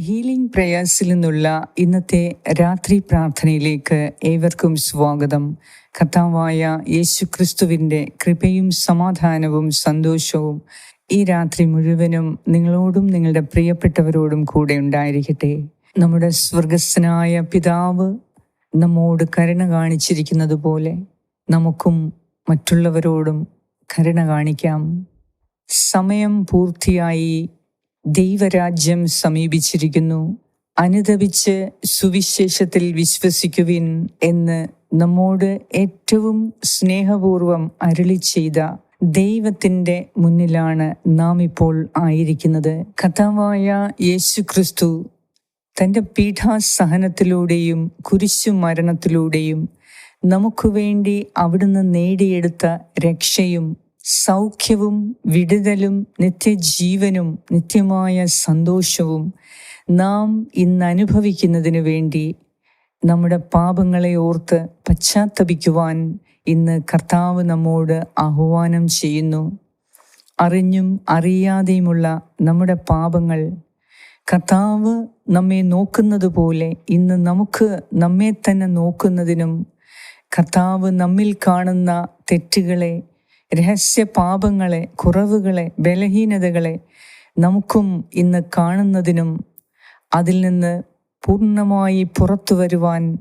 Healing പ്രേയേഴ്സിൽ നിന്നുള്ള ഇന്നത്തെ രാത്രി പ്രാർത്ഥനയിലേക്ക് ഏവർക്കും സ്വാഗതം. കർത്താവായ യേശു ക്രിസ്തുവിന്റെ കൃപയും സമാധാനവും സന്തോഷവും ഈ രാത്രി മുഴുവനും നിങ്ങളോടും നിങ്ങളുടെ പ്രിയപ്പെട്ടവരോടും കൂടെ ഉണ്ടായിരിക്കട്ടെ. നമ്മുടെ സ്വർഗസ്സനായ പിതാവ് നമ്മോട് കരുണ കാണിച്ചിരിക്കുന്നത് പോലെ നമുക്കും മറ്റുള്ളവരോടും കരുണ കാണിക്കാം. സമയം പൂർത്തിയായി. ദൈവരാജ്യം സമീപിച്ചിരിക്കുന്നു. അനുദപിച്ച് സുവിശേഷത്തിൽ വിശ്വസിക്കുവിൻ എന്ന് നമ്മോട് ഏറ്റവും സ്നേഹപൂർവം അരുളി ചെയ്ത ദൈവത്തിന്റെ മുന്നിലാണ് നാം ഇപ്പോൾ ആയിരിക്കുന്നത്. കഥാവായ യേശു ക്രിസ്തു തന്റെ പീഠാസഹനത്തിലൂടെയും കുരിശു മരണത്തിലൂടെയും നമുക്ക് വേണ്ടി അവിടുന്ന് നേടിയെടുത്ത രക്ഷയും സൗഖ്യവും വിടുതലും നിത്യജീവനും നിത്യമായ സന്തോഷവും നാം ഇന്ന് അനുഭവിക്കുന്നതിനു വേണ്ടി നമ്മുടെ പാപങ്ങളെ ഓർത്ത് പശ്ചാത്തപിക്കുവാൻ ഇന്ന് കർത്താവ് നമ്മോട് ആഹ്വാനം ചെയ്യുന്നു. അറിഞ്ഞും അറിയാതെയുമുള്ള നമ്മുടെ പാപങ്ങൾ കർത്താവ് നമ്മെ നോക്കുന്നത് പോലെ ഇന്ന് നമുക്ക് നമ്മെ തന്നെ നോക്കുന്നതിനും കർത്താവ് നമ്മിൽ കാണുന്ന തെറ്റുകളെ രഹസ്യ പാപങ്ങളെ കുറവുകളെ ബലഹീനതകളെ നമുക്കും ഇന്ന് കാണുന്നതിനും അതിൽ നിന്ന് പൂർണമായി പുറത്തു വരുവാൻ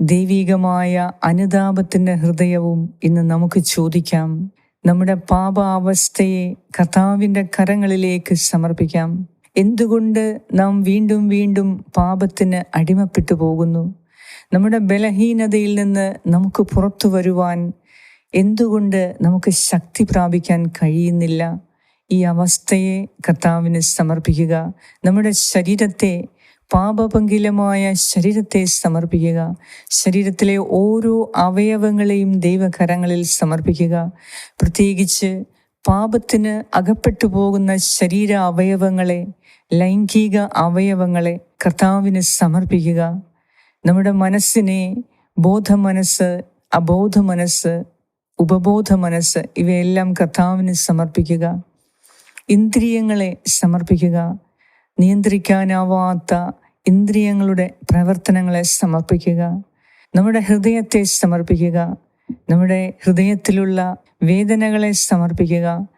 ദൈവികമായ അനുതാപത്തിന്റെ ഹൃദയവും ഇന്ന് നമുക്ക് ചോദിക്കാം. നമ്മുടെ പാപാവസ്ഥയെ കർത്താവിന്റെ കരങ്ങളിലേക്ക് സമർപ്പിക്കാം. എന്തുകൊണ്ട് നാം വീണ്ടും വീണ്ടും പാപത്തിന് അടിമപ്പെട്ടു പോകുന്നു? നമ്മുടെ ബലഹീനതയിൽ നിന്ന് നമുക്ക് പുറത്തു വരുവാൻ എന്തുകൊണ്ട് നമുക്ക് ശക്തി പ്രാപിക്കാൻ കഴിയുന്നില്ല? ഈ അവസ്ഥയെ കർത്താവിന് സമർപ്പിക്കുക. നമ്മുടെ ശരീരത്തെ പാപപങ്കിലമായ ശരീരത്തെ സമർപ്പിക്കുക. ശരീരത്തിലെ ഓരോ അവയവങ്ങളെയും ദൈവകരങ്ങളിൽ സമർപ്പിക്കുക. പ്രത്യേകിച്ച് പാപത്തിന് അകപ്പെട്ടു പോകുന്ന ശരീര അവയവങ്ങളെ ലൈംഗിക അവയവങ്ങളെ കർത്താവിന് സമർപ്പിക്കുക. നമ്മുടെ മനസ്സിനെ ബോധമനസ്സ് അബോധ മനസ്സ് ഉപബോധ മനസ്സ് ഇവയെല്ലാം കർത്താവിന് സമർപ്പിക്കുക. ഇന്ദ്രിയങ്ങളെ സമർപ്പിക്കുക. നിയന്ത്രിക്കാനാവാത്ത ഇന്ദ്രിയങ്ങളുടെ പ്രവർത്തനങ്ങളെ സമർപ്പിക്കുക. നമ്മുടെ ഹൃദയത്തെ സമർപ്പിക്കുക. നമ്മുടെ ഹൃദയത്തിലുള്ള വേദനകളെ സമർപ്പിക്കുക.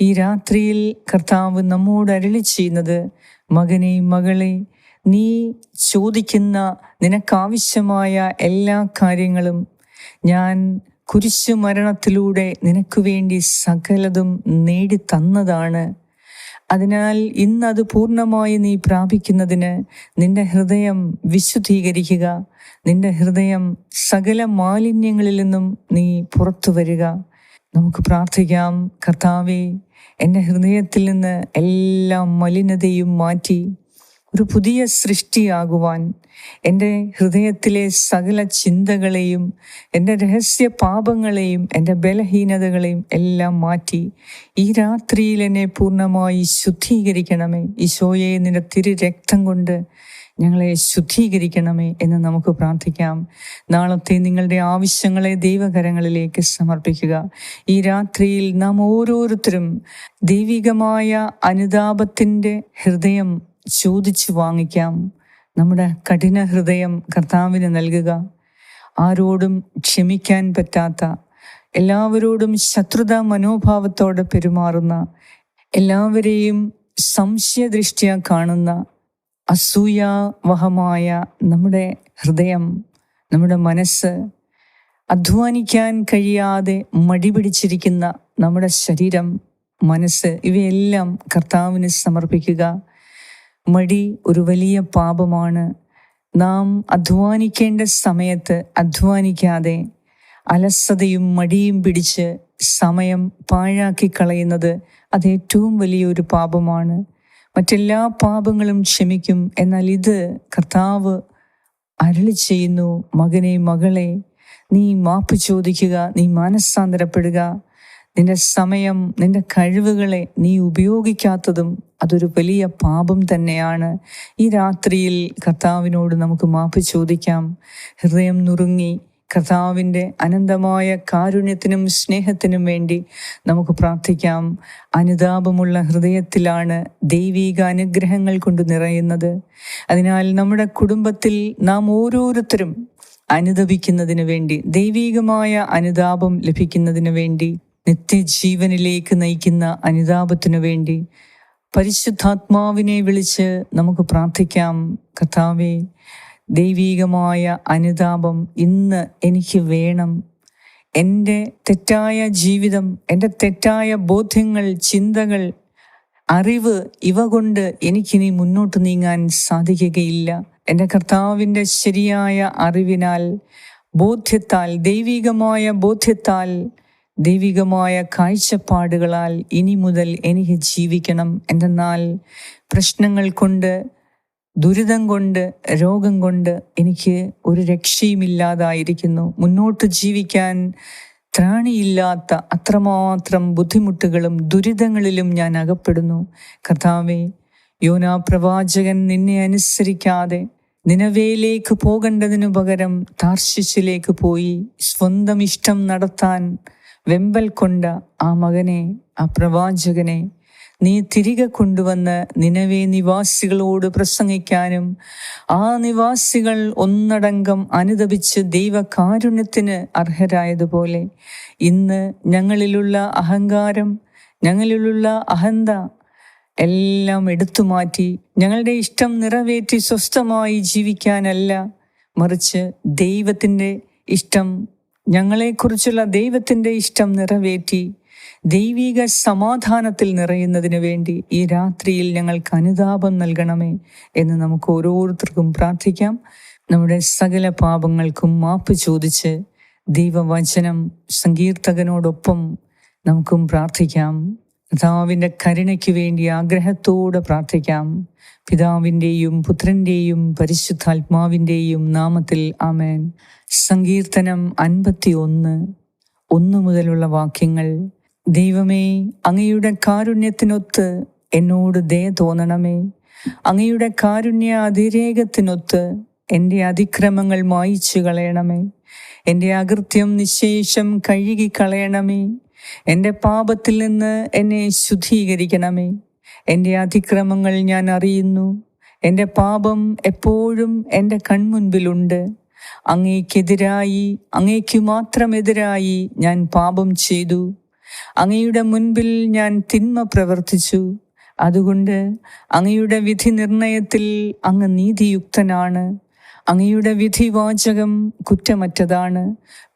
ഈ രാത്രിയിൽ കർത്താവ് നമ്മോട് അരളി ചെയ്യുന്നത് മകനെ മകളെ നീ ചോദിക്കുന്ന നിനക്കാവശ്യമായ എല്ലാ കാര്യങ്ങളും ഞാൻ കുരിശു മരണത്തിലൂടെ നിനക്ക് വേണ്ടി സകലതും നേടി തന്നതാണ് അതിനാൽ ഇന്ന് അത് പൂർണമായി നീ പ്രാപിക്കുന്നതിന് നിന്റെ ഹൃദയം വിശുദ്ധീകരിക്കുക. നിന്റെ ഹൃദയം സകല മാലിന്യങ്ങളിൽ നിന്നും നീ പുറത്തു വരിക. നമുക്ക് പ്രാർത്ഥിക്കാം. കർത്താവേ എന്റെ ഹൃദയത്തിൽ നിന്ന് എല്ലാ മലിനതയും മാറ്റി ഒരു പുതിയ സൃഷ്ടിയാകുവാൻ എന്റെ ഹൃദയത്തിലെ സകല ചിന്തകളെയും എന്റെ രഹസ്യ പാപങ്ങളെയും എന്റെ ബലഹീനതകളെയും എല്ലാം മാറ്റി ഈ രാത്രിയിൽ എന്നെ പൂർണമായി ശുദ്ധീകരിക്കണമേ. ഈശോയെ നിന്റെ തിരു രക്തം കൊണ്ട് ഞങ്ങളെ ശുദ്ധീകരിക്കണമേ എന്ന് നമുക്ക് പ്രാർത്ഥിക്കാം. നാളത്തെ നിങ്ങളുടെ ആവശ്യങ്ങളെ ദൈവകരങ്ങളിലേക്ക് സമർപ്പിക്കുക. ഈ രാത്രിയിൽ നാം ഓരോരുത്തരും ദൈവികമായ അനുതാപത്തിന്റെ ഹൃദയം ചോദിച്ചു വാങ്ങിക്കാം. നമ്മുടെ കഠിന ഹൃദയം കർത്താവിന് നൽകുക. ആരോടും ക്ഷമിക്കാൻ പറ്റാത്ത എല്ലാവരോടും ശത്രുത മനോഭാവത്തോടെ പെരുമാറുന്ന എല്ലാവരെയും സംശയദൃഷ്ടിയ കാണുന്ന അസൂയാവഹമായ നമ്മുടെ ഹൃദയം നമ്മുടെ മനസ്സ് അധ്വാനിക്കാൻ കഴിയാതെ മടി പിടിച്ചിരിക്കുന്ന നമ്മുടെ ശരീരം മനസ്സ് ഇവയെല്ലാം കർത്താവിന് സമർപ്പിക്കുക. മടി ഒരു വലിയ പാപമാണ്. നാം അധ്വാനിക്കേണ്ട സമയത്ത് അധ്വാനിക്കാതെ അലസതയും മടിയും പിടിച്ച് സമയം പാഴാക്കി കളയുന്നത് അത് ഏറ്റവും വലിയൊരു പാപമാണ്. മറ്റെല്ലാ പാപങ്ങളും ക്ഷമിക്കും. എന്നാൽ ഇത് കർത്താവ് അരളി ചെയ്യുന്നു മകനെ മകളെ നീ മാപ്പ് ചോദിക്കുക നീ മാനസാന്തരപ്പെടുക നിന്റെ സമയം നിന്റെ കഴിവുകളെ നീ ഉപയോഗിക്കാത്തതും അതൊരു വലിയ പാപം തന്നെയാണ്. ഈ രാത്രിയിൽ കർത്താവിനോട് നമുക്ക് മാപ്പ് ചോദിക്കാം. ഹൃദയം നുറുങ്ങി കർത്താവിന്റെ അനന്തമായ കാരുണ്യത്തിനും സ്നേഹത്തിനും വേണ്ടി നമുക്ക് പ്രാർത്ഥിക്കാം. അനുതാപമുള്ള ഹൃദയത്തിലാണ് ദൈവീക അനുഗ്രഹങ്ങൾ കൊണ്ട് നിറയുന്നത്. അതിനാൽ നമ്മുടെ കുടുംബത്തിൽ നാം ഓരോരുത്തരും അനുദപിക്കുന്നതിന് വേണ്ടി ദൈവീകമായ അനുതാപം ലഭിക്കുന്നതിന് വേണ്ടി നിത്യജീവനിലേക്ക് നയിക്കുന്ന അനുതാപത്തിനു വേണ്ടി പരിശുദ്ധാത്മാവിനെ വിളിച്ച് നമുക്ക് പ്രാർത്ഥിക്കാം. കർത്താവേ ദൈവീകമായ അനുതാപം ഇന്ന് എനിക്ക് വേണം. എന്റെ തെറ്റായ ജീവിതം എന്റെ തെറ്റായ ബോധ്യങ്ങൾ ചിന്തകൾ അറിവ് ഇവ കൊണ്ട് എനിക്കിനി മുന്നോട്ട് നീങ്ങാൻ സാധിക്കുകയില്ല. എന്റെ കർത്താവിന്റെ ശരിയായ അറിവിനാൽ ബോധ്യത്താൽ ദൈവികമായ ബോധ്യത്താൽ ദൈവികമായ കാഴ്ചപ്പാടുകളാൽ ഇനി മുതൽ എനിക്ക് ജീവിക്കണം. എന്തെന്നാൽ പ്രശ്നങ്ങൾ കൊണ്ട് ദുരിതം കൊണ്ട് രോഗം കൊണ്ട് എനിക്ക് ഒരു രക്ഷയുമില്ലാതായിരിക്കുന്നു. മുന്നോട്ട് ജീവിക്കാൻ ത്രാണിയില്ലാത്ത അത്രമാത്രം ബുദ്ധിമുട്ടുകളും ദുരിതങ്ങളിലും ഞാൻ അകപ്പെടുന്നു. കർത്താവെ യോനാ പ്രവാചകൻ നിന്നെ അനുസരിക്കാതെ നിലവേലേക്ക് പോകേണ്ടതിനു പകരം താർശിച്ചിലേക്ക് പോയി. സ്വന്തം ഇഷ്ടം നടത്താൻ വെമ്പൽ കൊണ്ട ആ മകനെ ആ പ്രവാചകനെ നീ തിരികെ കൊണ്ടുവന്ന് നിനവേ നിവാസികളോട് പ്രസംഗിക്കാനും ആ നിവാസികൾ ഒന്നടങ്കം അനുദപിച്ച് ദൈവകാരുണ്യത്തിന് അർഹരായതുപോലെ ഇന്ന് ഞങ്ങളിലുള്ള അഹങ്കാരം ഞങ്ങളിലുള്ള അഹന്ത എല്ലാം എടുത്തു മാറ്റി ഞങ്ങളുടെ ഇഷ്ടം നിറവേറ്റി സ്വസ്ഥമായി ജീവിക്കാനല്ല മറിച്ച് ദൈവത്തിന്റെ ഇഷ്ടം ഞങ്ങളെക്കുറിച്ചുള്ള ദൈവത്തിന്റെ ഇഷ്ടം നിറവേറ്റി ദൈവിക സമാധാനത്തിൽ നിറയുന്നതിന് വേണ്ടി ഈ രാത്രിയിൽ ഞങ്ങൾക്ക് അനുതാപം നൽകണമേ എന്ന് നമുക്ക് ഓരോരുത്തർക്കും പ്രാർത്ഥിക്കാം. നമ്മുടെ സകല പാപങ്ങൾക്കും മാപ്പ് ചോദിച്ച് ദൈവവചനം സങ്കീർത്തകനോടൊപ്പം നമുക്കും പ്രാർത്ഥിക്കാം. പിതാവിന്റെ കരുണയ്ക്ക് വേണ്ടി ആഗ്രഹത്തോടെ പ്രാർത്ഥിക്കാം. പിതാവിന്റെയും പുത്രന്റെയും പരിശുദ്ധാത്മാവിന്റെയും നാമത്തിൽ ആമേൻ. സങ്കീർത്തനം അൻപത്തി ഒന്ന് ഒന്നു മുതലുള്ള വാക്യങ്ങൾ. ദൈവമേ അങ്ങയുടെ കാരുണ്യത്തിനൊത്ത് എന്നോട് ദയ തോന്നണമേ. അങ്ങയുടെ കാരുണ്യ അതിരേകത്തിനൊത്ത് എന്റെ അതിക്രമങ്ങൾ മായിച്ചു കളയണമേ. എന്റെ അകൃത്യം നിശേഷം കഴുകി കളയണമേ. എന്റെ പാപത്തിൽ നിന്ന് എന്നെ ശുദ്ധീകരിക്കണമേ. എന്റെ അതിക്രമങ്ങൾ ഞാൻ അറിയുന്നു. എന്റെ പാപം എപ്പോഴും എന്റെ കൺമുൻപിലുണ്ട്. അങ്ങേക്കെതിരായി അങ്ങേക്കു മാത്രമെതിരായി ഞാൻ പാപം ചെയ്തു. അങ്ങയുടെ മുൻപിൽ ഞാൻ തിന്മ പ്രവർത്തിച്ചു. അതുകൊണ്ട് അങ്ങയുടെ വിധി നിർണയത്തിൽ അങ്ങ് നീതിയുക്തനാണ്. അങ്ങയുടെ വിധി വിധിവാചകം കുറ്റമറ്റതാണ്.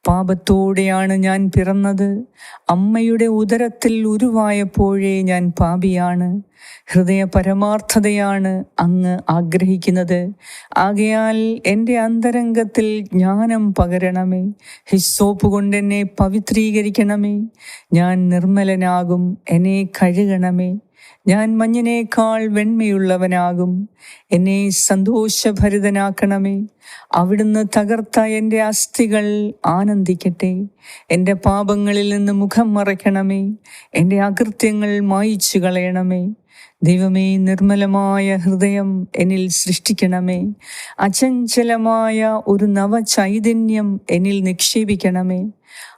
പാപത്തോടെയാണ് ഞാൻ പിറന്നത്. അമ്മയുടെ ഉദരത്തിൽ ഉരുവായപ്പോഴേ ഞാൻ പാപിയാണ്. ഹൃദയ പരമാർത്ഥതയാണ് അങ്ങ് ആഗ്രഹിക്കുന്നത്. ആകയാൽ എന്റെ അന്തരംഗത്തിൽ ജ്ഞാനം പകരണമേ. ഹിസ്സോപ്പ് കൊണ്ട് എന്നെ പവിത്രീകരിക്കണമേ. ഞാൻ നിർമ്മലനാകും എന്നെ കഴുകണമേ. ഞാൻ മഞ്ഞിനേക്കാൾ വെണ്മയുള്ളവനാകും. എന്നെ സന്തോഷഭരിതനാക്കണമേ. അവിടുന്ന് തകർത്ത എന്റെ അസ്ഥികൾ ആനന്ദിക്കട്ടെ. എന്റെ പാപങ്ങളിൽ നിന്ന് മുഖം മറയ്ക്കണമേ. എന്റെ അകൃത്യങ്ങൾ മായിച്ചു കളയണമേ ദൈവമേ നിർമ്മലമായ ഹൃദയം എന്നിൽ സൃഷ്ടിക്കണമേ. അചഞ്ചലമായ ഒരു നവചൈതന്യം എന്നിൽ നിക്ഷേപിക്കണമേ.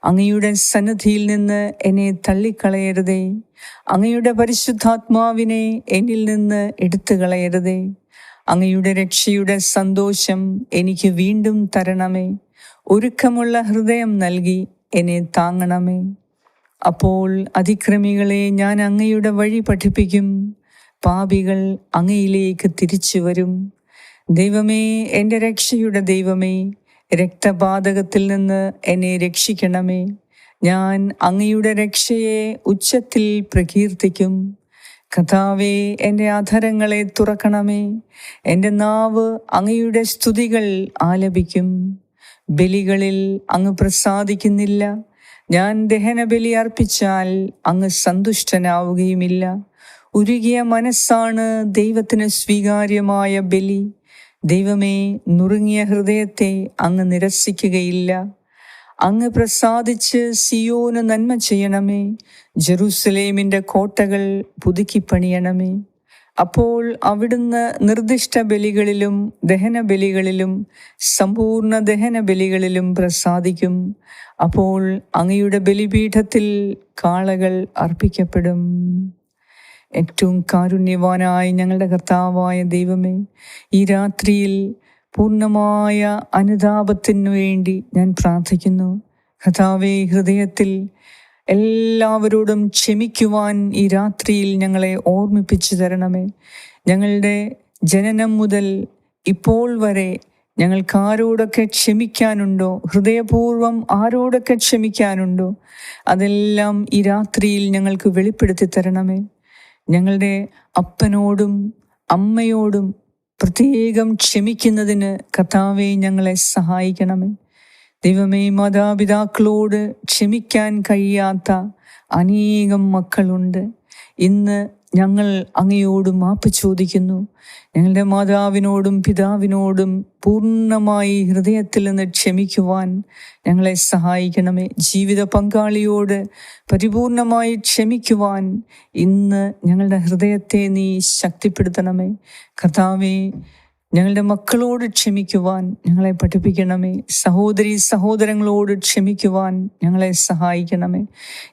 അങ്ങയുടെ സന്നദ്ധിയിൽ നിന്ന് എന്നെ തള്ളിക്കളയരുതേ. അങ്ങയുടെ പരിശുദ്ധാത്മാവിനെ എന്നിൽ നിന്ന് എടുത്തു കളയരുതേ അങ്ങയുടെ രക്ഷയുടെ സന്തോഷം എനിക്ക് വീണ്ടും തരണമേ. ഒരുക്കമുള്ള ഹൃദയം നൽകി എന്നെ താങ്ങണമേ. അപ്പോൾ അതിക്രമികളെ ഞാൻ അങ്ങയുടെ വഴി പഠിപ്പിക്കും. പാപികൾ അങ്ങയിലേക്ക് തിരിച്ചു വരും. ദൈവമേ എന്റെ രക്ഷയുടെ ദൈവമേ രക്തപാതകത്തിൽ നിന്ന് എന്നെ രക്ഷിക്കണമേ. ഞാൻ അങ്ങയുടെ രക്ഷയെ ഉച്ചത്തിൽ പ്രകീർത്തിക്കും. കഥാവേ എന്റെ അധരങ്ങളെ തുറക്കണമേ. എന്റെ നാവ് അങ്ങയുടെ സ്തുതികൾ ആലപിക്കും. ബലികളിൽ അങ്ങ് പ്രസാദിക്കുന്നില്ല. ഞാൻ ദഹനബലി അർപ്പിച്ചാൽ അങ്ങ് സന്തുഷ്ടനാവുകയുമില്ല. ഉരുകിയ മനസ്സാണ് ദൈവത്തിന് സ്വീകാര്യമായ ബലി. ദൈവമേ നുറുങ്ങിയ ഹൃദയത്തെ അങ്ങ് നിരസിക്കുകയില്ല. അങ്ങ് പ്രസാദിച്ച് സിയോന് നന്മ ചെയ്യണമേ. ജെറൂസലേമിന്റെ കോട്ടകൾ പുതുക്കിപ്പണിയണമേ. അപ്പോൾ അവിടുന്ന് നിർദ്ദിഷ്ട ബലികളിലും ദഹന ബലികളിലും സമ്പൂർണ ദഹന ബലികളിലും പ്രസാദിക്കും. അപ്പോൾ അങ്ങയുടെ ബലിപീഠത്തിൽ കാളകൾ അർപ്പിക്കപ്പെടും. ഏറ്റവും കാരുണ്യവാനായ ഞങ്ങളുടെ കർത്താവായ ദൈവമേ ഈ രാത്രിയിൽ പൂർണമായ അനുതാപത്തിന് വേണ്ടി ഞാൻ പ്രാർത്ഥിക്കുന്നു. കഥാവേ ഹൃദയത്തിൽ എല്ലാവരോടും ക്ഷമിക്കുവാൻ ഈ രാത്രിയിൽ ഞങ്ങളെ ഓർമ്മിപ്പിച്ചു തരണമേ. ഞങ്ങളുടെ ജനനം മുതൽ ഇപ്പോൾ വരെ ഞങ്ങൾക്ക് ആരോടൊക്കെ ക്ഷമിക്കാനുണ്ടോ? ഹൃദയപൂർവം ആരോടൊക്കെ ക്ഷമിക്കാനുണ്ടോ? അതെല്ലാം ഈ രാത്രിയിൽ ഞങ്ങൾക്ക് വെളിപ്പെടുത്തി തരണമേ. ഞങ്ങളുടെ അപ്പനോടും അമ്മയോടും പ്രത്യേകം ക്ഷമിക്കുന്നതിന് കർത്താവെ ഞങ്ങളെ സഹായിക്കണമേ. ദൈവമേ മാതാപിതാക്കളോട് ക്ഷമിക്കാൻ കഴിയാത്ത അനേകം മക്കളുണ്ട്. ഇന്ന് ഞങ്ങൾ അങ്ങയോട് മാപ്പ് ചോദിക്കുന്നു. ഞങ്ങളുടെ മാതാവിനോടും പിതാവിനോടും പൂർണമായി ഹൃദയത്തിൽ നിന്ന് ക്ഷമിക്കുവാൻ ഞങ്ങളെ സഹായിക്കണമേ. ജീവിത പങ്കാളിയോട് പരിപൂർണമായി ക്ഷമിക്കുവാൻ ഇന്ന് ഞങ്ങളുടെ ഹൃദയത്തെ നീ ശക്തിപ്പെടുത്തണമേ. കർത്താവേ ഞങ്ങളുടെ മക്കളോട് ക്ഷമിക്കുവാൻ ഞങ്ങളെ പഠിപ്പിക്കണമേ. സഹോദരി സഹോദരങ്ങളോട് ക്ഷമിക്കുവാൻ ഞങ്ങളെ സഹായിക്കണമേ.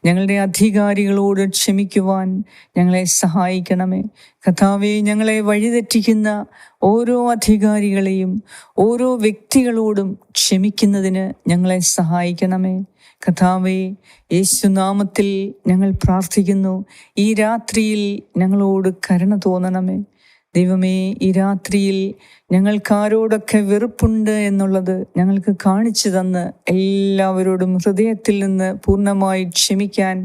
ഞങ്ങളുടെ അധികാരികളോട് ക്ഷമിക്കുവാൻ ഞങ്ങളെ സഹായിക്കണമേ. കഥാവെ ഞങ്ങളെ വഴിതെറ്റിക്കുന്ന ഓരോ അധികാരികളെയും ഓരോ വ്യക്തികളോടും ക്ഷമിക്കുന്നതിന് ഞങ്ങളെ സഹായിക്കണമേ. കഥാവെ യേശുനാമത്തിൽ ഞങ്ങൾ പ്രാർത്ഥിക്കുന്നു. ഈ രാത്രിയിൽ ഞങ്ങളോട് കരുണ തോന്നണമേ. ദൈവമേ ഈ രാത്രിയിൽ ഞങ്ങൾക്കാരോടൊക്കെ വെറുപ്പുണ്ട് എന്നുള്ളത് ഞങ്ങൾക്ക് കാണിച്ചു തന്ന് എല്ലാവരോടും ഹൃദയത്തിൽ നിന്ന് പൂർണമായി ക്ഷമിക്കാൻ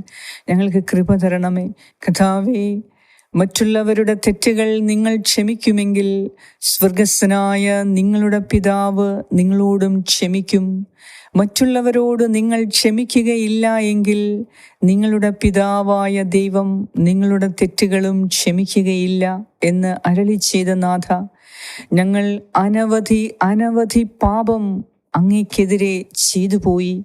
ഞങ്ങൾക്ക് കൃപ തരണമേ. കഥാവേ മറ്റുള്ളവരുടെ തെറ്റുകൾ നിങ്ങൾ ക്ഷമിക്കുമെങ്കിൽ സ്വർഗസ്വനായ നിങ്ങളുടെ പിതാവ് നിങ്ങളോടും ക്ഷമിക്കും. മറ്റുള്ളവരോട് നിങ്ങൾ ക്ഷമിക്കുകയില്ല എങ്കിൽ നിങ്ങളുടെ പിതാവായ ദൈവം നിങ്ങളുടെ തെറ്റുകളും ക്ഷമിക്കുകയില്ല എന്ന് അരളി ചെയ്ത നാഥ ഞങ്ങൾ അനവധി അനവധി പാപം അങ്ങേക്കെതിരെ ചെയ്തു പോയി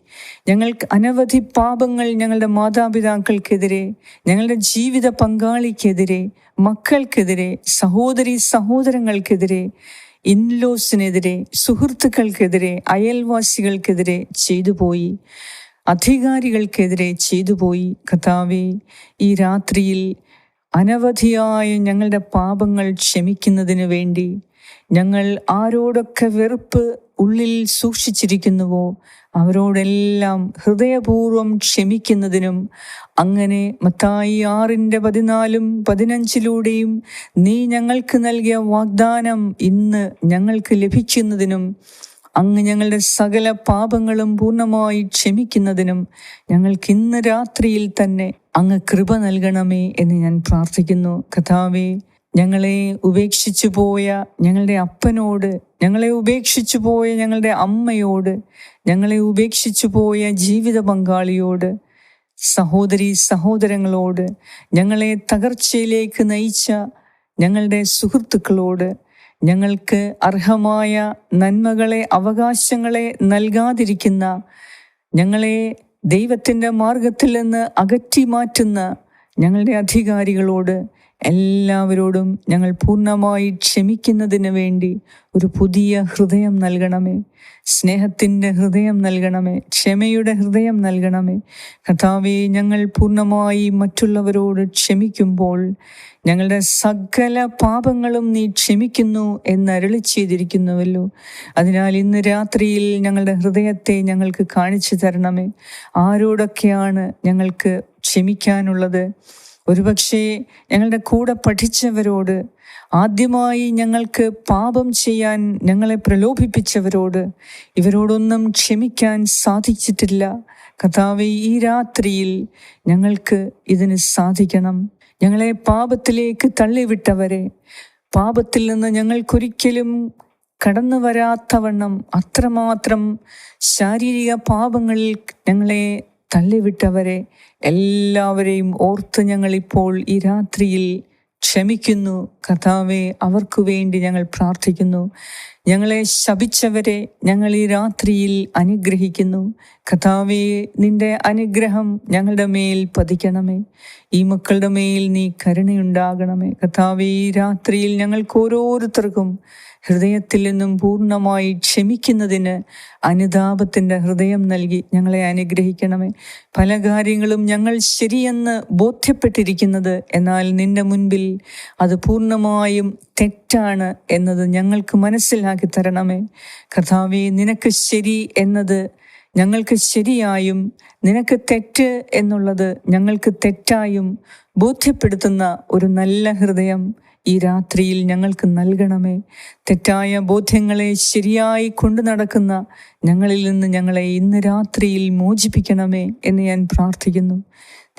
ഞങ്ങൾക്ക് അനവധി പാപങ്ങൾ ഞങ്ങളുടെ മാതാപിതാക്കൾക്കെതിരെ ഞങ്ങളുടെ ജീവിത പങ്കാളിക്കെതിരെ മക്കൾക്കെതിരെ സഹോദരി സഹോദരങ്ങൾക്കെതിരെ ഇൻലോസിനെതിരെ സുഹൃത്തുക്കൾക്കെതിരെ അയൽവാസികൾക്കെതിരെ ചെയ്തു പോയി അധികാരികൾക്കെതിരെ ചെയ്തു പോയി കഥാവെ ഈ രാത്രിയിൽ അനവധിയായ ഞങ്ങളുടെ പാപങ്ങൾ ക്ഷമിക്കുന്നതിന് വേണ്ടി ഞങ്ങൾ ആരോടൊക്കെ വെറുപ്പ് ഉള്ളിൽ സൂക്ഷിച്ചിരിക്കുന്നുവോ? അവരോടെല്ലാം ഹൃദയപൂർവം ക്ഷമിക്കുന്നതിനും അങ്ങനെ മത്തായി ആറിന്റെ പതിനാലും പതിനഞ്ചിലൂടെയും നീ ഞങ്ങൾക്ക് നൽകിയ വാഗ്ദാനം ഇന്ന് ഞങ്ങൾക്ക് ലഭിക്കുന്നതിനും അങ്ങ് ഞങ്ങളുടെ സകല പാപങ്ങളും പൂർണമായി ക്ഷമിക്കുന്നതിനും ഞങ്ങൾക്ക് ഇന്ന് രാത്രിയിൽ തന്നെ അങ്ങ് കൃപ നൽകണമേ എന്ന് ഞാൻ പ്രാർത്ഥിക്കുന്നു. കഥാവേ ഞങ്ങളെ ഉപേക്ഷിച്ചു പോയ ഞങ്ങളുടെ അപ്പനോട് ഞങ്ങളെ ഉപേക്ഷിച്ചു പോയ ഞങ്ങളുടെ അമ്മയോട് ഞങ്ങളെ ഉപേക്ഷിച്ചു പോയ ജീവിത പങ്കാളിയോട് സഹോദരി സഹോദരങ്ങളോട് ഞങ്ങളെ തകർച്ചയിലേക്ക് നയിച്ച ഞങ്ങളുടെ സുഹൃത്തുക്കളോട് ഞങ്ങൾക്ക് അർഹമായ നന്മകളെ അവകാശങ്ങളെ നൽകാതിരിക്കുന്ന ഞങ്ങളെ ദൈവത്തിന്റെ മാർഗത്തിൽ നിന്ന് അകറ്റി മാറ്റുന്ന ഞങ്ങളുടെ അധികാരികളോട് എല്ലാവരോടും ഞങ്ങൾ പൂർണമായി ക്ഷമിക്കുന്നതിന് വേണ്ടി ഒരു പുതിയ ഹൃദയം നൽകണമേ. സ്നേഹത്തിന്റെ ഹൃദയം നൽകണമേ. ക്ഷമയുടെ ഹൃദയം നൽകണമേ. കഥാവെ ഞങ്ങൾ പൂർണമായി മറ്റുള്ളവരോട് ക്ഷമിക്കുമ്പോൾ ഞങ്ങളുടെ സകല പാപങ്ങളും നീ ക്ഷമിക്കുന്നു എന്ന് അരളി ചെയ്തിരിക്കുന്നുവല്ലോ. അതിനാൽ ഇന്ന് രാത്രിയിൽ ഞങ്ങളുടെ ഹൃദയത്തെ ഞങ്ങൾക്ക് കാണിച്ചു തരണമേ. ആരോടൊക്കെയാണ് ഞങ്ങൾക്ക് ക്ഷമിക്കാനുള്ളത്? ഒരുപക്ഷെ ഞങ്ങളുടെ കൂടെ പഠിച്ചവരോട് ആദ്യമായി ഞങ്ങൾക്ക് പാപം ചെയ്യാൻ ഞങ്ങളെ പ്രലോഭിപ്പിച്ചവരോട് ഇവരോടൊന്നും ക്ഷമിക്കാൻ സാധിച്ചിട്ടില്ല. കഥാവെ ഈ രാത്രിയിൽ ഞങ്ങൾക്ക് ഇതിന് സാധിക്കണം. ഞങ്ങളെ പാപത്തിലേക്ക് തള്ളിവിട്ടവരെ പാപത്തിൽ നിന്ന് ഞങ്ങൾക്കൊരിക്കലും കടന്നു വരാത്തവണ്ണം അത്രമാത്രം ശാരീരിക പാപങ്ങളിൽ ഞങ്ങളെ തള്ളിവിട്ടവരെ എല്ലാവരെയും ഓർത്ത് ഞങ്ങളിപ്പോൾ ഈ രാത്രിയിൽ ക്ഷമിക്കുന്നു. കഥാവെ അവർക്കു വേണ്ടി ഞങ്ങൾ പ്രാർത്ഥിക്കുന്നു. ഞങ്ങളെ ശപിച്ചവരെ ഞങ്ങൾ ഈ രാത്രിയിൽ അനുഗ്രഹിക്കുന്നു. കഥാവേ നിന്റെ അനുഗ്രഹം ഞങ്ങളുടെ മേൽ പതിക്കണമേ. ഈ മക്കളുടെ മേൽ നീ കരുണയുണ്ടാകണമേ. കഥാവേ ഈ രാത്രിയിൽ ഞങ്ങൾക്ക് ഓരോരുത്തർക്കും ഹൃദയത്തിൽ നിന്നും പൂർണമായി ക്ഷമിക്കുന്നതിന് അനുതാപത്തിന്റെ ഹൃദയം നൽകി ഞങ്ങളെ അനുഗ്രഹിക്കണമേ. പല കാര്യങ്ങളും ഞങ്ങൾ ശരിയെന്ന് ബോധ്യപ്പെട്ടിരിക്കുന്നത് എന്നാൽ നിന്റെ മുൻപിൽ അത് പൂർണമായും തെറ്റാണ് എന്നത് ഞങ്ങൾക്ക് മനസ്സിലാക്കി തരണമേ. കർത്താവെ നിനക്ക് ശരി എന്നത് ഞങ്ങൾക്ക് ശരിയായും നിനക്ക് തെറ്റ് എന്നുള്ളത് ഞങ്ങൾക്ക് തെറ്റായും ബോധ്യപ്പെടുത്തുന്ന ഒരു നല്ല ഹൃദയം ഈ രാത്രിയിൽ ഞങ്ങൾക്ക് നൽകണമേ. തെറ്റായ ബോധ്യങ്ങളെ ശരിയായി കൊണ്ടു നടക്കുന്ന ഞങ്ങളിൽ നിന്ന് ഞങ്ങളെ ഇന്ന് രാത്രിയിൽ മോചിപ്പിക്കണമേ എന്ന് ഞാൻ പ്രാർത്ഥിക്കുന്നു.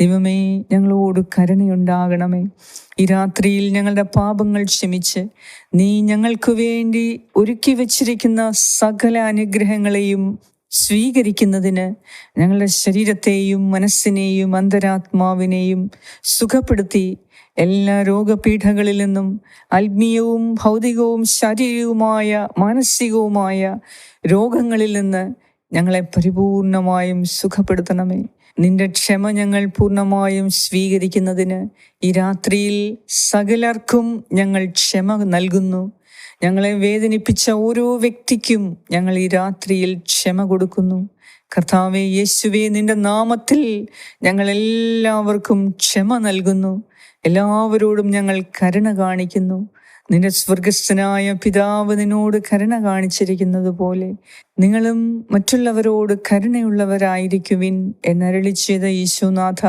ദൈവമേ ഞങ്ങളോട് കരുണയുണ്ടാകണമേ. ഈ രാത്രിയിൽ ഞങ്ങളുടെ പാപങ്ങൾ ക്ഷമിച്ച് നീ ഞങ്ങൾക്ക് വേണ്ടി ഒരുക്കി വച്ചിരിക്കുന്ന സകല അനുഗ്രഹങ്ങളെയും സ്വീകരിക്കുന്നതിന് ഞങ്ങളുടെ ശരീരത്തെയും മനസ്സിനെയും അന്തരാത്മാവിനെയും സുഖപ്പെടുത്തി എല്ലാ രോഗപീഠകളിൽ നിന്നും ആത്മീയവും ഭൗതികവും ശാരീരികവുമായ മാനസികവുമായ രോഗങ്ങളിൽ നിന്ന് ഞങ്ങളെ പരിപൂർണമായും സുഖപ്പെടുത്തണമേ. നിന്റെ ക്ഷമ ഞങ്ങൾ പൂർണമായും സ്വീകരിക്കുന്നതിന് ഈ രാത്രിയിൽ സകലർക്കും ഞങ്ങൾ ക്ഷമ നൽകുന്നു. ഞങ്ങളെ വേദനിപ്പിച്ച ഓരോ വ്യക്തിക്കും ഞങ്ങൾ ഈ രാത്രിയിൽ ക്ഷമ കൊടുക്കുന്നു. കർത്താവെ യേശുവെ നിന്റെ നാമത്തിൽ ഞങ്ങൾ എല്ലാവർക്കും ക്ഷമ നൽകുന്നു. എല്ലാവരോടും ഞങ്ങൾ കരുണ കാണിക്കുന്നു. നിന്റെ സ്വർഗസ്ഥനായ പിതാവ് നിന്നോട് കരുണ കാണിച്ചിരിക്കുന്നത് പോലെ നിങ്ങളും മറ്റുള്ളവരോട് കരുണയുള്ളവരായിരിക്കുവിൻ എന്നരളി ചെയ്ത ഈശോനാഥ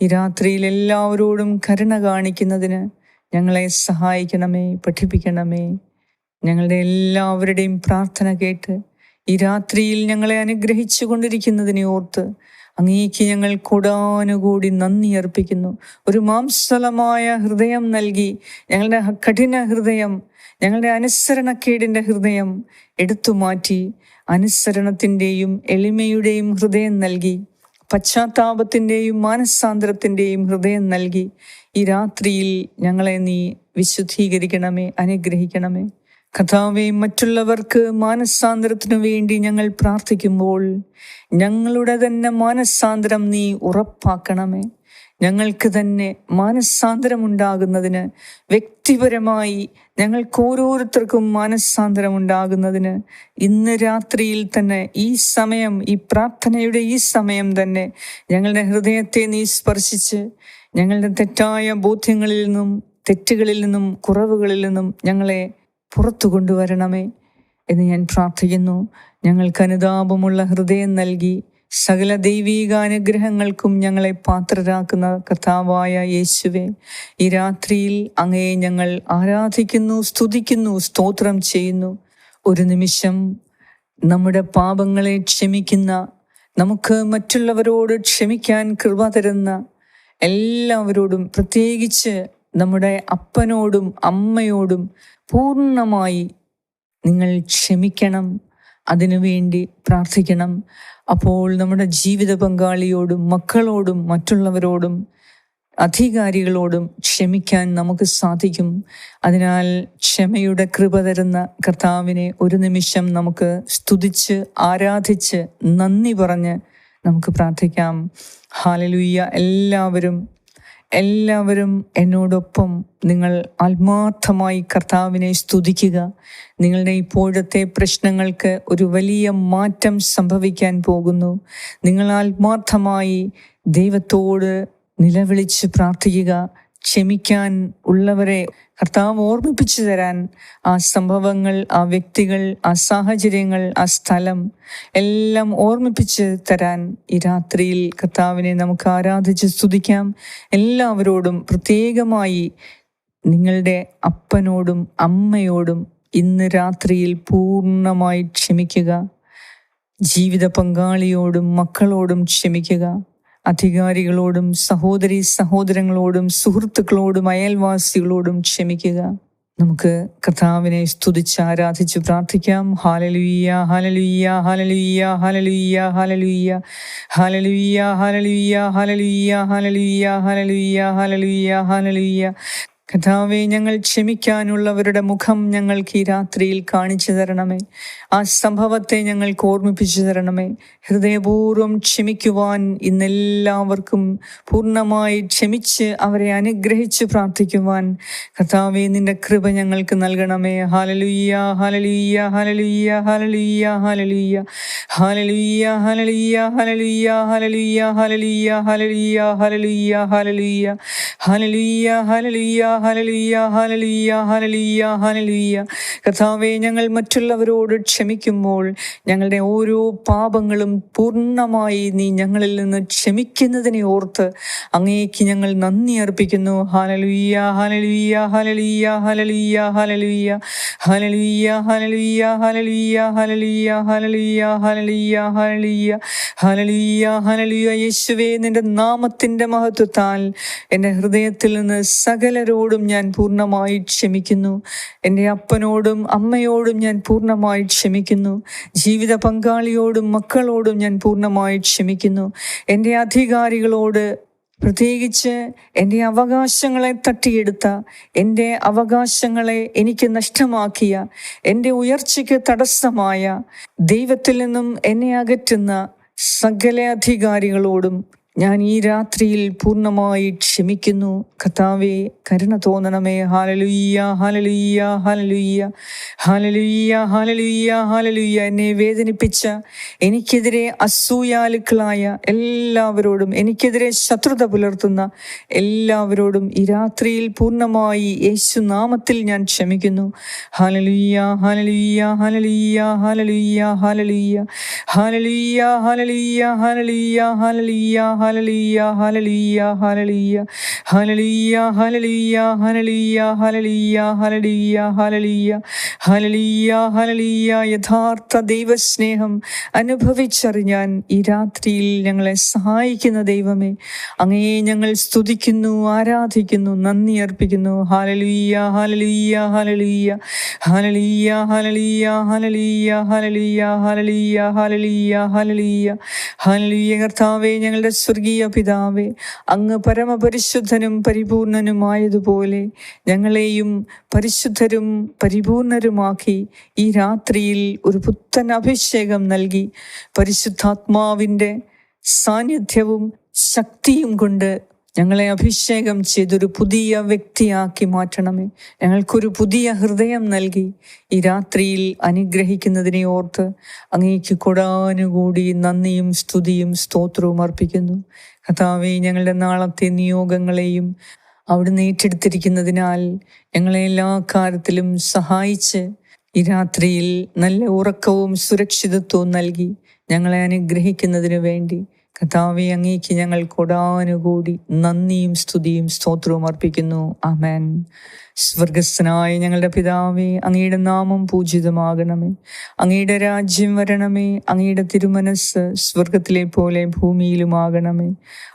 ഈ രാത്രിയിൽ എല്ലാവരോടും കരുണ കാണിക്കുന്നതിന് ഞങ്ങളെ സഹായിക്കണമേ പഠിപ്പിക്കണമേ. ഞങ്ങളുടെ എല്ലാവരുടെയും പ്രാർത്ഥന കേട്ട് ഈ രാത്രിയിൽ ഞങ്ങളെ അനുഗ്രഹിച്ചു കൊണ്ടിരിക്കുന്നതിനെ ഓർത്ത് അങ്ങേക്ക് ഞങ്ങൾ കൂടാനുകൂടി നന്ദി അർപ്പിക്കുന്നു. ഒരു മാംസലമായ ഹൃദയം നൽകി ഞങ്ങളുടെ കഠിന ഹൃദയം ഞങ്ങളുടെ അനുസരണക്കേടിന്റെ ഹൃദയം എടുത്തു മാറ്റി അനുസരണത്തിന്റെയും എളിമയുടെയും ഹൃദയം നൽകി പശ്ചാത്താപത്തിന്റെയും മാനസാന്തരത്തിന്റെയും ഹൃദയം നൽകി ഈ രാത്രിയിൽ ഞങ്ങളെ നീ വിശുദ്ധീകരിക്കണമേ അനുഗ്രഹിക്കണമേ. കഥാവെ മറ്റുള്ളവർക്ക് മാനസാന്തരത്തിനു വേണ്ടി ഞങ്ങൾ പ്രാർത്ഥിക്കുമ്പോൾ ഞങ്ങളുടെ തന്നെ മാനസാന്തരം നീ ഉറപ്പാക്കണമേ. ഞങ്ങൾക്ക് തന്നെ മാനസാന്തരമുണ്ടാകുന്നതിന് വ്യക്തിപരമായി ഞങ്ങൾക്ക് ഓരോരുത്തർക്കും മാനസാന്തരമുണ്ടാകുന്നതിന് ഇന്ന് രാത്രിയിൽ തന്നെ ഈ സമയം ഈ പ്രാർത്ഥനയുടെ ഈ സമയം തന്നെ ഞങ്ങളുടെ ഹൃദയത്തെ നീ സ്പർശിച്ച് ഞങ്ങളുടെ തെറ്റായ ബോധ്യങ്ങളിൽ നിന്നും തെറ്റുകളിൽ നിന്നും കുറവുകളിൽ നിന്നും ഞങ്ങളെ പുറത്തു കൊണ്ടുവരണമേ എന്ന് ഞാൻ പ്രാർത്ഥിക്കുന്നു. ഞങ്ങൾക്ക് അനുതാപമുള്ള ഹൃദയം നൽകി സകല ദൈവീക അനുഗ്രഹങ്ങൾക്കും ഞങ്ങളെ പാത്രരാക്കുന്ന കർത്താവായ യേശുവെ ഈ രാത്രിയിൽ അങ്ങയെ ഞങ്ങൾ ആരാധിക്കുന്നു സ്തുതിക്കുന്നു സ്തോത്രം ചെയ്യുന്നു. ഒരു നിമിഷം നമ്മുടെ പാപങ്ങളെ ക്ഷമിക്കുന്ന നമുക്ക് മറ്റുള്ളവരോട് ക്ഷമിക്കാൻ കൃപ തരുന്ന എല്ലാവരോടും പ്രത്യേകിച്ച് നമ്മുടെ അപ്പനോടും അമ്മയോടും പൂർണമായി നിങ്ങൾ ക്ഷമിക്കണം അതിനുവേണ്ടി പ്രാർത്ഥിക്കണം. അപ്പോൾ നമ്മുടെ ജീവിത പങ്കാളിയോടും മക്കളോടും മറ്റുള്ളവരോടും അധികാരികളോടും ക്ഷമിക്കാൻ നമുക്ക് സാധിക്കും. അതിനാൽ ക്ഷമയുടെ കൃപ തരുന്ന കർത്താവിനെ ഒരു നിമിഷം നമുക്ക് സ്തുതിച്ച് ആരാധിച്ച് നന്ദി പറഞ്ഞ് നമുക്ക് പ്രാർത്ഥിക്കാം. ഹാലലുയ്യ എല്ലാവരും എല്ലാവരും എന്നോടൊപ്പം നിങ്ങൾ ആത്മാർത്ഥമായി കർത്താവിനെ സ്തുതിക്കുക. നിങ്ങളുടെ ഇപ്പോഴത്തെ പ്രശ്നങ്ങൾക്ക് ഒരു വലിയ മാറ്റം സംഭവിക്കാൻ പോകുന്നു. നിങ്ങൾ ആത്മാർത്ഥമായി ദൈവത്തോട് നിലവിളിച്ച് പ്രാർത്ഥിക്കുക. ക്ഷമിക്കാൻ ഉള്ളവരെ കർത്താവ് ഓർമ്മിപ്പിച്ചു തരാൻ ആ സംഭവങ്ങൾ ആ വ്യക്തികൾ ആ സാഹചര്യങ്ങൾ ആ സ്ഥലം എല്ലാം ഓർമ്മിപ്പിച്ച് തരാൻ ഈ രാത്രിയിൽ കർത്താവിനെ നമുക്ക് ആരാധിച്ച് സ്തുതിക്കാം. എല്ലാവരോടും പ്രത്യേകമായി നിങ്ങളുടെ അപ്പനോടും അമ്മയോടും ഇന്ന് രാത്രിയിൽ പൂർണമായി ക്ഷമിക്കുക. ജീവിത പങ്കാളിയോടും മക്കളോടും ക്ഷമിക്കുക. അധികാരികളോടും സഹോദരി സഹോദരങ്ങളോടും സുഹൃത്തുക്കളോടും അയൽവാസികളോടും ക്ഷമിക്കുക നമുക്ക് കർത്താവിനെ സ്തുതിച്ച് ആരാധിച്ച് പ്രാർത്ഥിക്കാം ഹാലലുയ്യ ഹാലലുയ്യ ഹാലലുയ്യ ഹാലലുയ്യ ഹാലലുയ്യ ഹാലലുയ്യ ഹാലലുയ്യ ഹാലലുയ്യ ഹാലലുയ്യ ഹാലലുയ്യ ഹാലലുയ്യ ഹാലലുയ്യ കഥാവെ ഞങ്ങൾ ക്ഷമിക്കാനുള്ളവരുടെ മുഖം ഞങ്ങൾക്ക് ഈ രാത്രിയിൽ കാണിച്ചു തരണമേ. ആ സംഭവത്തെ ഞങ്ങൾക്ക് ഓർമ്മിപ്പിച്ചു തരണമേ. ഹൃദയപൂർവം ക്ഷമിക്കുവാൻ ഇന്നെല്ലാവർക്കും പൂർണമായി ക്ഷമിച്ച് അവരെ അനുഗ്രഹിച്ച് പ്രാർത്ഥിക്കുവാൻ കഥാവെ നിന്റെ കൃപ ഞങ്ങൾക്ക് നൽകണമേ. ഹാലലുയ്യ ഹാലലുയ്യ ഹാലലുയ്യ ഹാലലുയ്യ ഹാലലുയ്യ ഹാലലുയ്യ ഹാലലുയ്യ ഹാലലുയ്യ ഹാലലുയ്യ ഹാലലുയ്യ ഹാലലുയ്യ ഹാലലുയ്യ ഹാലലുയ്യ ഹാലലുയ്യ ഹാലലുയ്യ ഹാലലുയ്യ ഹലലുയ്യ ഹലലുയ്യ ഹാലലുയ്യ കർത്താവെ ഞങ്ങൾ മറ്റുള്ളവരോട് ക്ഷമിക്കുമ്പോൾ ഞങ്ങളുടെ ഓരോ പാപങ്ങളും പൂർണമായി നീ ഞങ്ങളിൽ നിന്ന് ക്ഷമിക്കുന്നതിനെ ഓർത്ത് അങ്ങേക്ക് ഞങ്ങൾ നന്ദി അർപ്പിക്കുന്നു ഹാലലുയ്യ ഹാലലുയ്യ ഹാലലുയ്യ ഹാലലുയ്യ ഹാലലുയ്യ ഹാലലുയ്യ ഹാലലുയ്യ ഹാലലുയ്യ ഹാലലുയ്യ ഹാലലുയ്യ ഹാലലുയ്യ ഹാലലുയ്യ ഹാലലുയ്യ ഹാലലുയ്യ യേശുവേ നിന്റെ നാമത്തിന്റെ മഹത്വത്താൽ എന്റെ ഹൃദയത്തിൽ നിന്ന് സകലരോടും ഞാൻ പൂർണമായി ക്ഷമിക്കുന്നു എന്റെ അപ്പനോടും അമ്മയോടും ഞാൻ പൂർണമായി ക്ഷമിക്കുന്നു. ജീവിത പങ്കാളിയോടും മക്കളോടും ഞാൻ പൂർണമായി ക്ഷമിക്കുന്നു. എന്റെ അധികാരികളോട് പ്രത്യേകിച്ച് എന്റെ അവകാശങ്ങളെ തട്ടിയെടുത്ത എന്റെ അവകാശങ്ങളെ എനിക്ക് നഷ്ടമാക്കിയ എന്റെ ഉയർച്ചയ്ക്ക് തടസ്സമായ ദൈവത്തിൽ നിന്നും എന്നെ അകറ്റുന്ന സകല അധികാരികളോടും ഞാൻ ഈ രാത്രിയിൽ പൂർണമായി ക്ഷമിക്കുന്നു കഥാവേ കരുണ തോന്നണമേ ഹാലലുയ്യ ഹാലലുയ്യ ഹാലലുയ്യ ഹാലലുയ്യ ഹാലലുയ്യ ഹാലലുയ്യ എന്നെ വേദനിപ്പിച്ച എനിക്കെതിരെ അസൂയാലുക്കളായ എല്ലാവരോടും എനിക്കെതിരെ ശത്രുത പുലർത്തുന്ന എല്ലാവരോടും ഈ രാത്രിയിൽ പൂർണമായി യേശു നാമത്തിൽ ഞാൻ ക്ഷമിക്കുന്നു ഹാലലുയ്യ ഹാലലുയ്യ ഹാലലുയ്യ ഹാലലുയ്യ ഹാലലുയ്യ ഹാലലുയ്യ ഹാലലുയ്യ ഹാലലുയ്യ ഹാലലുയ്യ ഹാലലുയ്യ ഹലലിയ ഹലലിയ ഹലലിയ ഹലലിയ ഹലലിയ ഹലലിയ ഹലലിയ ഹലലിയ ഹലലിയ ഹലലിയ യഥാർത്ഥ ദൈവസ്നേഹം അനുഭവിച്ചറിഞ്ഞാൻ ഈ രാത്രിയിൽ ഞങ്ങളെ സഹായിക്കുന്ന ദൈവമേ. അങ്ങയെ ഞങ്ങൾ സ്തുതിക്കുന്നു ആരാധിക്കുന്നു നന്ദി അർപ്പിക്കുന്നു. ഹാലലുയ്യ ഹാലലുയ്യ ഹാലലുയ്യ ഹാലലുയ്യ ഹാലലുയ്യ ഹാലലുയ്യ ഹാലലുയ്യ ഹാലലുയ്യ ഹാലലുയ്യ ഹാലലുയ്യ ഹാലലുയ്യ കർത്താവേ ഞങ്ങളുടെ സ്വർഗീയ പിതാവേ അങ്ങ് പരമപരിശുദ്ധനും പരിപൂർണനുമായതുപോലെ ഞങ്ങളെയും പരിശുദ്ധരും പരിപൂർണരുമാക്കി ഈ രാത്രിയിൽ ഒരു പുത്തൻ അഭിഷേകം നൽകി. പരിശുദ്ധാത്മാവിന്റെ സാന്നിധ്യവും ശക്തിയും കൊണ്ട് ഞങ്ങളെ അഭിഷേകം ചെയ്തൊരു പുതിയ വ്യക്തിയാക്കി മാറ്റണമേ. ഞങ്ങൾക്കൊരു പുതിയ ഹൃദയം നൽകി. ഈ രാത്രിയിൽ അനുഗ്രഹിക്കുന്നതിനെ ഓർത്ത് അങ്ങേക്ക് കൊടാനുകൂടി നന്ദിയും സ്തുതിയും സ്തോത്രവും അർപ്പിക്കുന്നു. കഥാവെ ഞങ്ങളുടെ നാളത്തെ നിയോഗങ്ങളെയും അവിടുന്ന് ഏറ്റെടുത്തിരിക്കുന്നതിനാൽ ഞങ്ങളെ എല്ലാ കാര്യത്തിലും സഹായിച്ച് ഈ രാത്രിയിൽ നല്ല ഉറക്കവും സുരക്ഷിതത്വവും നൽകി ഞങ്ങളെ അനുഗ്രഹിക്കുന്നതിനു വേണ്ടി കഥാവെ അങ്ങേക്ക് ഞങ്ങൾ കൊടാനുകൂടി നന്ദിയും സ്തുതിയും സ്തോത്രവും അർപ്പിക്കുന്നു. അമേൻ സ്വർഗസ്ഥനായ ഞങ്ങളുടെ പിതാവേ അങ്ങയുടെ നാമം പൂജിതമാകണമേ. അങ്ങയുടെ രാജ്യം വരണമേ. അങ്ങയുടെ തിരുമനസ് സ്വർഗത്തിലെ പോലെ ഭൂമിയിലുമാകണമേ.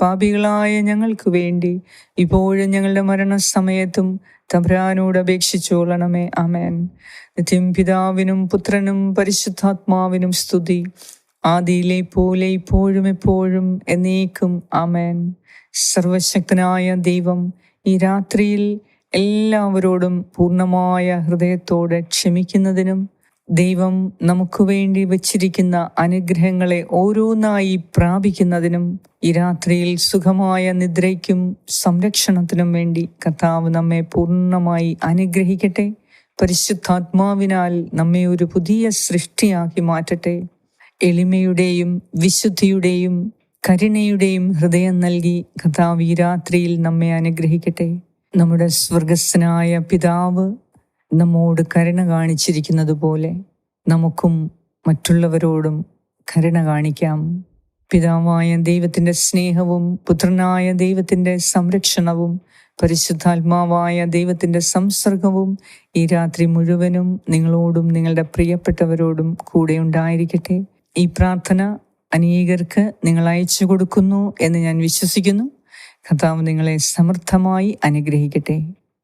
പാപികളായ ഞങ്ങൾക്ക് വേണ്ടി ഇപ്പോഴും ഞങ്ങളുടെ മരണസമയത്തും തബ്രാനോട് അപേക്ഷിച്ചോളണമേ. അമേൻ നിത്യം പിതാവിനും പുത്രനും പരിശുദ്ധാത്മാവിനും സ്തുതി. ആദിയിലെ പോലെ ഇപ്പോഴും എപ്പോഴും എന്നേക്കും അമേൻ സർവശക്തനായ ദൈവം ഈ രാത്രിയിൽ എല്ലാവരോടും പൂർണമായ ഹൃദയത്തോടെ ക്ഷമിക്കുന്നതിനും ദൈവം നമുക്ക് വേണ്ടി വച്ചിരിക്കുന്ന അനുഗ്രഹങ്ങളെ ഓരോന്നായി പ്രാപിക്കുന്നതിനും ഈ രാത്രിയിൽ സുഖമായ നിദ്രയ്ക്കും സംരക്ഷണത്തിനും വേണ്ടി കർത്താവ് നമ്മെ പൂർണമായി അനുഗ്രഹിക്കട്ടെ. പരിശുദ്ധാത്മാവിനാൽ നമ്മെ ഒരു പുതിയ സൃഷ്ടിയാക്കി മാറ്റട്ടെ. എളിമയുടെയും വിശുദ്ധിയുടെയും കരുണയുടെയും ഹൃദയം നൽകി കർത്താവ് ഈ രാത്രിയിൽ നമ്മെ അനുഗ്രഹിക്കട്ടെ. നമ്മുടെ സ്വർഗസ്സനായ പിതാവ് നമ്മോട് കരുണ കാണിച്ചിരിക്കുന്നത് പോലെ നമുക്കും മറ്റുള്ളവരോടും കരുണ കാണിക്കാം. പിതാവായ ദൈവത്തിന്റെ സ്നേഹവും പുത്രനായ ദൈവത്തിന്റെ സംരക്ഷണവും പരിശുദ്ധാത്മാവായ ദൈവത്തിന്റെ സംസർഗവും ഈ രാത്രി മുഴുവനും നിങ്ങളോടും നിങ്ങളുടെ പ്രിയപ്പെട്ടവരോടും കൂടെ ഉണ്ടായിരിക്കട്ടെ. ഈ പ്രാർത്ഥന അനേകർക്ക് നിങ്ങൾ അയച്ചു കൊടുക്കുന്നു എന്ന് ഞാൻ വിശ്വസിക്കുന്നു. കർത്താവ് നിങ്ങളെ സമൃദ്ധമായി അനുഗ്രഹിക്കട്ടെ.